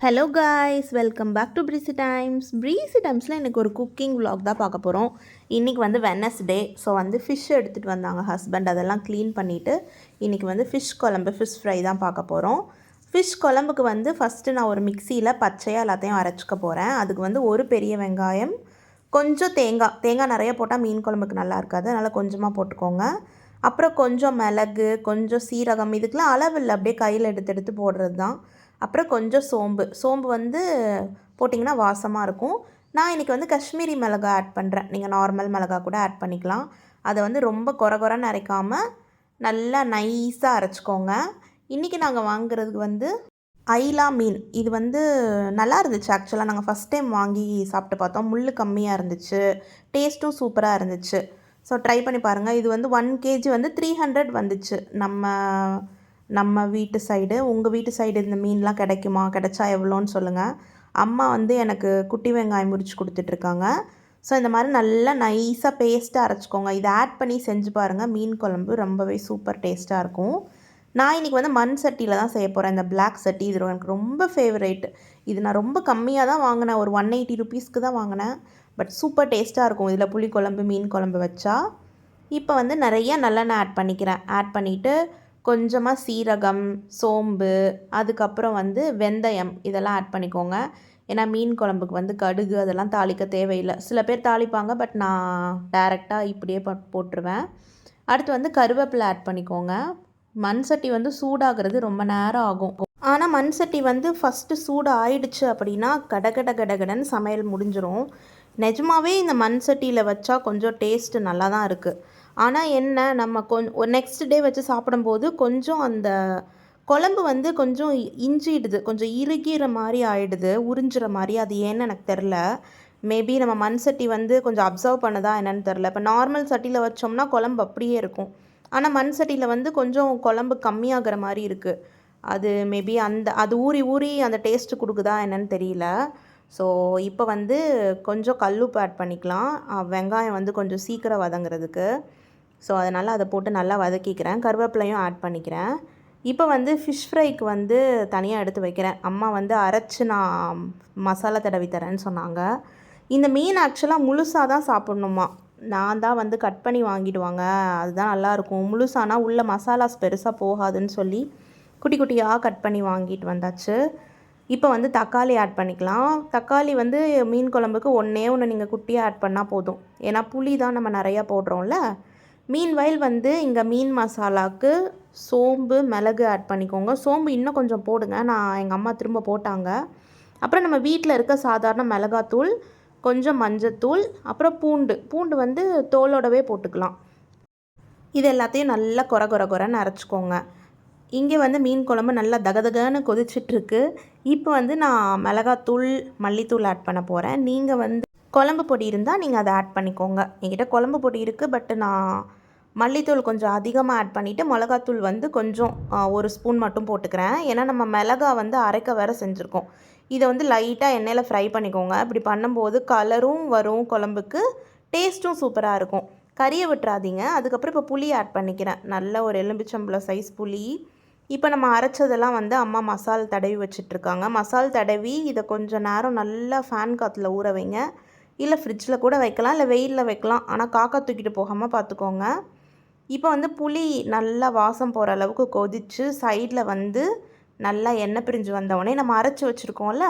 Hello guys welcome back to Breezy Times Breezy டைம்ஸில் எனக்கு ஒரு குக்கிங் vlog தான் பார்க்க போகிறோம் இன்றைக்கி வந்து வெனஸ்டே ஸோ வந்து ஃபிஷ் எடுத்துகிட்டு வந்தாங்க ஹஸ்பண்ட் அதெல்லாம் க்ளீன் பண்ணிவிட்டு இன்றைக்கி வந்து ஃபிஷ் குழம்பு ஃபிஷ் ஃப்ரை தான் பார்க்க போகிறோம் ஃபிஷ் குழம்புக்கு வந்து ஃபஸ்ட்டு நான் ஒரு மிக்சியில் பச்சையாக எல்லாத்தையும் அரைச்சிக்க போகிறேன் அதுக்கு வந்து ஒரு பெரிய வெங்காயம் கொஞ்சம் தேங்காய். தேங்காய் நிறைய போட்டால் மீன் குழம்புக்கு நல்லா இருக்காது. அதனால் கொஞ்சமாக போட்டுக்கோங்க. அப்புறம் கொஞ்சம் மிளகு கொஞ்சம் சீரகம். இதுக்கெலாம் இல்லை. அப்படியே கையில் எடுத்து எடுத்து போடுறது தான். அப்புறம் கொஞ்சம் சோம்பு. சோம்பு வந்து போட்டிங்கன்னா வாசமாக இருக்கும். நான் இன்றைக்கி வந்து காஷ்மீரி மிளகா ஆட் பண்ணுறேன் நீங்கள் நார்மல் மிளகா கூட ஆட் பண்ணிக்கலாம். அதை வந்து ரொம்ப கொர கொரன்னு அரைக்காமல் நல்லா நைஸாக அரைச்சிக்கோங்க. இன்றைக்கி நாங்கள் வாங்குறதுக்கு வந்து ஐலா மீன். இது வந்து நல்லா இருந்துச்சு ஆக்சுவலாக நாங்கள் ஃபஸ்ட் டைம் வாங்கி சாப்பிட்டு பார்த்தோம். முள் கம்மியாக இருந்துச்சு. டேஸ்ட்டும் சூப்பராக இருந்துச்சு. ஸோ ட்ரை பண்ணி பாருங்கள் இது வந்து ஒன் கேஜி வந்து த்ரீ ஹண்ட்ரட் வந்துச்சு. நம்ம நம்ம வீட்டு சைடு உங்கள் வீட்டு சைடு இந்த மீன்லாம் கிடைக்குமா? கிடைச்சா எவ்வளோன்னு சொல்லுங்கள் அம்மா வந்து எனக்கு குட்டி வெங்காயம் முறிச்சு கொடுத்துட்ருக்காங்க. ஸோ இந்த மாதிரி நல்லா நைஸாக பேஸ்ட்டாக அரைச்சிக்கோங்க. இதை ஆட் பண்ணி செஞ்சு பாருங்கள் மீன் குழம்பு ரொம்பவே சூப்பர் டேஸ்ட்டாக இருக்கும். நான் இன்றைக்கி வந்து மண் சட்டியில் தான் செய்ய போகிறேன் இந்த பிளாக் சட்டி. இது எனக்கு ரொம்ப ஃபேவரேட் இது நான் ரொம்ப கம்மியாக தான் வாங்கினேன். ஒரு ஒன் எயிட்டி ருபீஸ்க்கு தான் வாங்கினேன். பட் சூப்பர் டேஸ்ட்டாக இருக்கும். இதில் புளி குழம்பு மீன் குழம்பு வச்சா. இப்போ வந்து நிறைய நல்லெண்ணெய் ஆட் பண்ணிக்கிறேன். ஆட் பண்ணிவிட்டு கொஞ்சமாக சீரகம் சோம்பு அதுக்கப்புறம் வந்து வெந்தயம் இதெல்லாம் ஆட் பண்ணிக்கோங்க. ஏன்னா மீன் குழம்புக்கு வந்து கடுகு அதெல்லாம் தாளிக்க தேவையில்லை. சில பேர் தாளிப்பாங்க பட் நான் டேரெக்டாக இப்படியே போட்டுருவேன். அடுத்து வந்து கருவேப்பிலை ஆட் பண்ணிக்கோங்க. மண் சட்டி வந்து சூடாகிறது ரொம்ப நேரம் ஆகும். ஆனால் மண் சட்டி வந்து ஃபஸ்ட்டு சூடு ஆயிடுச்சு அப்படின்னா கடகட கடகடன்னு சமையல் முடிஞ்சிடும் நிஜமாவே இந்த மண் சட்டியில் வச்சா கொஞ்சம் டேஸ்ட்டு நல்லா தான் இருக்குது ஆனால் என்ன நம்ம கொ நெக்ஸ்ட் டே வச்சு சாப்பிடும்போது கொஞ்சம் அந்த குழம்பு வந்து கொஞ்சம் இஞ்சிடுது கொஞ்சம் இறுகிற மாதிரி ஆயிடுது உறிஞ்சுற மாதிரி. அது ஏன்னு எனக்கு தெரில மேபி நம்ம மண் சட்டி வந்து கொஞ்சம் அப்சர்வ் பண்ணுதா என்னன்னு தெரில இப்போ நார்மல் சட்டியில் வச்சோம்னா குழம்பு அப்படியே இருக்கும். ஆனால் மண் சட்டியில் வந்து கொஞ்சம் குழம்பு கம்மியாகிற மாதிரி இருக்குது அது மேபி அந்த அது ஊறி ஊறி அந்த டேஸ்ட்டு கொடுக்குதா என்னன்னு தெரியல. ஸோ இப்போ வந்து கொஞ்சம் கல்லுப்பு ஆட் பண்ணிக்கலாம். வெங்காயம் வந்து கொஞ்சம் சீக்கிரம் வதங்குறதுக்கு. ஸோ அதனால் அதை போட்டு நல்லா வதக்கிக்கிறேன். கருவேப்பிலையும் ஆட் பண்ணிக்கிறேன். இப்போ வந்து ஃபிஷ் ஃப்ரைக்கு வந்து தனியாக எடுத்து வைக்கிறேன். அம்மா வந்து அரைச்சி நான் மசாலா தடவி தரேன்னு சொன்னாங்க. இந்த மீன் ஆக்சுவலாக முழுசாக தான் சாப்பிட்ணுமா? நான் தான் வந்து கட் பண்ணி வாங்கிடுவாங்க. அதுதான் நல்லாயிருக்கும் முழுசானா உள்ள மசாலாஸ் பெருசாக போகாதுன்னு சொல்லி குட்டி குட்டியாக கட் பண்ணி வாங்கிட்டு வந்தாச்சு. இப்போ வந்து தக்காளி ஆட் பண்ணிக்கலாம். தக்காளி வந்து மீன் குழம்புக்கு ஒன்றே ஒன்று நீங்கள் குட்டியாக ஆட் பண்ணால் போதும். ஏன்னா புளி தான் நம்ம நிறையா போடுறோம்ல. மீன் வயல் வந்து இங்கே மீன் மசாலாவுக்கு சோம்பு மிளகு ஆட் பண்ணிக்கோங்க. சோம்பு இன்னும் கொஞ்சம் போடுங்க. நான் எங்கள் அம்மா திரும்ப போட்டாங்க. அப்புறம் நம்ம வீட்டில் இருக்க சாதாரண மிளகாத்தூள் கொஞ்சம் மஞ்சத்தூள் அப்புறம் பூண்டு. பூண்டு வந்து தோலோடவே போட்டுக்கலாம். இது எல்லாத்தையும் நல்லா கொர கொர கொரன்னு அரைச்சிக்கோங்க. இங்கே வந்து மீன் குழம்பு நல்லா தகதகன்னு கொதிச்சிட்ருக்கு. இப்போ வந்து நான் மிளகாத்தூள் மல்லித்தூள் ஆட் பண்ண போகிறேன் நீங்கள் வந்து குழம்பு பொடி இருந்தால் நீங்கள் அதை ஆட் பண்ணிக்கோங்க. என்கிட்ட குழம்பு பொடி இருக்குது பட் நான் மல்லித்தூள் கொஞ்சம் அதிகமாக ஆட் பண்ணிவிட்டு மிளகாத்தூள் வந்து கொஞ்சம் ஒரு ஸ்பூன் மட்டும் போட்டுக்கிறேன். ஏன்னா நம்ம மிளகா வந்து அரைக்க வேறு செஞ்சுருக்கோம். இதை வந்து லைட்டாக எண்ணெயில் ஃப்ரை பண்ணிக்கோங்க. இப்படி பண்ணும்போது கலரும் வரும் குழம்புக்கு டேஸ்ட்டும் சூப்பராக இருக்கும். கறியை விட்டுறாதீங்க. அதுக்கப்புறம் இப்போ புளி ஆட் பண்ணிக்கிறேன். நல்ல ஒரு எலும்பிச்சம்பளம் சைஸ் புளி. இப்போ நம்ம அரைச்சதெல்லாம் வந்து அம்மா மசால் தடவி வச்சிட்ருக்காங்க. மசால் தடவி இதை கொஞ்சம் நேரம் நல்லா ஃபேன் காற்றுல ஊற வைங்க. இல்லை ஃப்ரிட்ஜில் கூட வைக்கலாம் இல்லை வெயிலில் வைக்கலாம். ஆனால் காக்கா தூக்கிட்டு போகாமல் பார்த்துக்கோங்க இப்போ வந்து புளி நல்லா வாசம் போகிற அளவுக்கு கொதித்து சைடில் வந்து நல்லா எண்ணெய் பிரிஞ்சு வந்தவுடனே நம்ம அரைச்சி வச்சுருக்கோம்ல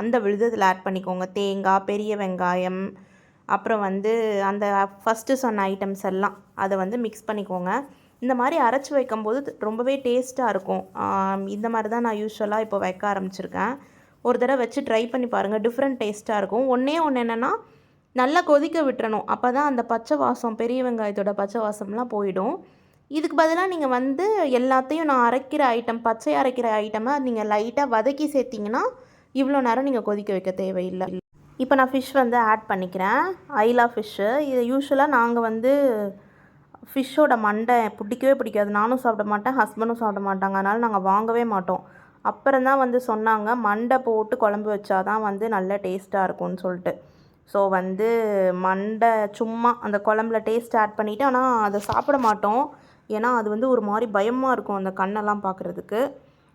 அந்த விழுதத்தில் ஆட் பண்ணிக்கோங்க. தேங்காய் பெரிய வெங்காயம் அப்புறம் வந்து அந்த ஃபஸ்ட்டு சொன்ன ஐட்டம்ஸ் எல்லாம் அதை வந்து மிக்ஸ் பண்ணிக்கோங்க. இந்த மாதிரி அரைச்சி வைக்கும்போது ரொம்பவே டேஸ்ட்டாக இருக்கும். இந்த மாதிரி தான் நான் யூஸ்வலாக இப்போ வைக்க ஆரம்பிச்சிருக்கேன். ஒரு தடவை வச்சு ட்ரை பண்ணி பாருங்கள் டிஃப்ரெண்ட் டேஸ்ட்டாக இருக்கும். ஒன்றே ஒன்று என்னென்னா நல்லா கொதிக்க விட்டுறணும். அப்போ தான் அந்த பச்சை வாசம் பெரிய வெங்காயத்தோட பச்சை வாசம்லாம் போயிடும். இதுக்கு பதிலாக நீங்கள் வந்து எல்லாத்தையும் நான் அரைக்கிற ஐட்டம் பச்சை அரைக்கிற ஐட்டமை நீங்கள் லைட்டாக வதக்கி சேர்த்திங்கன்னா இவ்வளோ நேரம் நீங்கள் கொதிக்க வைக்க தேவையில்லை. இப்போ நான் ஃபிஷ் வந்து ஆட் பண்ணிக்கிறேன். ஐலா ஃபிஷ்ஷு இது யூஸ்வலாக நாங்கள் வந்து ஃபிஷ்ஷோட மண்டை பிடிக்கவே பிடிக்காது. நானும் சாப்பிட மாட்டேன் ஹஸ்பண்டும் சாப்பிட மாட்டாங்க. அதனால் நாங்கள் வாங்கவே மாட்டோம். அப்புறம் தான் வந்து சொன்னாங்க மண்டை போட்டு குழம்பு வச்சாதான் வந்து நல்ல டேஸ்ட்டாக இருக்கும்னு சொல்லிட்டு. ஸோ வந்து மண்டை சும்மா அந்த குழம்புல டேஸ்ட் ஆட் பண்ணிவிட்டு ஆனால் அதை சாப்பிட மாட்டோம். ஏன்னா அது வந்து ஒரு மாதிரி பயமாக இருக்கும் அந்த கண்ணெல்லாம் பார்க்குறதுக்கு.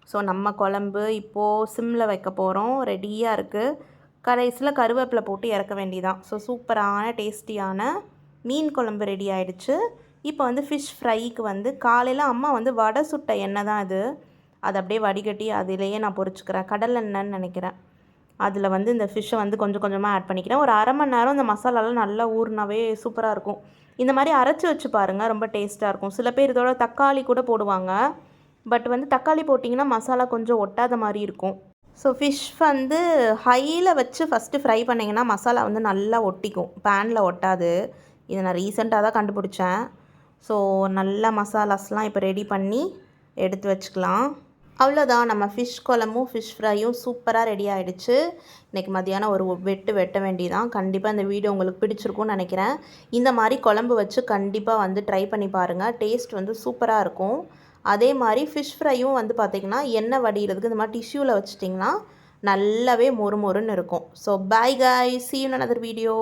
ஸோ நம்ம குழம்பு இப்போது சிம்மில் வைக்க போகிறோம் ரெடியாக இருக்குது கடைசியில் கருவேப்பிலை போட்டு இறக்க வேண்டியதான் ஸோ சூப்பரான டேஸ்டியான மீன் குழம்பு ரெடி ஆயிடுச்சு. இப்போ வந்து ஃபிஷ் ஃப்ரைக்கு வந்து காலையில் அம்மா வந்து வடை சுட்ட எண்ணெய் தான் இது அதை அப்படியே வடிகட்டி அதிலேயே நான் பொரிச்சுக்கிறேன். கடல் எண்ணெய்ன்னு நினைக்கிறேன். அதில் வந்து இந்த ஃபிஷ்ஷை வந்து கொஞ்சம் கொஞ்சமாக ஆட் பண்ணிக்கிறேன். ஒரு அரை மணி நேரம் இந்த மசாலாலாம் நல்லா ஊறினாவே சூப்பராக இருக்கும். இந்த மாதிரி அரைச்சி வச்சு பாருங்கள் ரொம்ப டேஸ்ட்டாக இருக்கும். சில பேர் இதோட தக்காளி கூட போடுவாங்க. பட் வந்து தக்காளி போட்டிங்கன்னா மசாலா கொஞ்சம் ஒட்டாத மாதிரி இருக்கும். ஸோ ஃபிஷ் வந்து ஹையில் வச்சு ஃபஸ்ட்டு ஃப்ரை பண்ணிங்கன்னா மசாலா வந்து நல்லா ஒட்டிக்கும். பேனில் ஒட்டாது. இதை நான் ரீசெண்டாக தான் கண்டுபிடிச்சேன். ஸோ நல்ல மசாலாஸ்லாம் இப்போ ரெடி பண்ணி எடுத்து வச்சுக்கலாம். அவ்வளோதான். நம்ம ஃபிஷ் குழம்பும் ஃபிஷ் ஃப்ரையும் சூப்பராக ரெடி ஆகிடுச்சு இன்றைக்கி மதியானம் ஒரு வெட்டு வெட்ட வேண்டியதான் கண்டிப்பாக இந்த வீடியோ உங்களுக்கு பிடிச்சிருக்கும்னு நினைக்கிறேன். இந்த மாதிரி குழம்பு வச்சு கண்டிப்பாக வந்து ட்ரை பண்ணி பாருங்கள் டேஸ்ட் வந்து சூப்பராக இருக்கும். அதே மாதிரி ஃபிஷ் ஃப்ரையும் வந்து பார்த்திங்கன்னா எண்ணெய் வடிகிறதுக்கு இந்த மாதிரி டிஷ்யூவில் வச்சுட்டிங்கன்னா நல்லாவே மொறு மொறுன்னு இருக்கும். ஸோ பாய் காய் சி யூ வீடியோ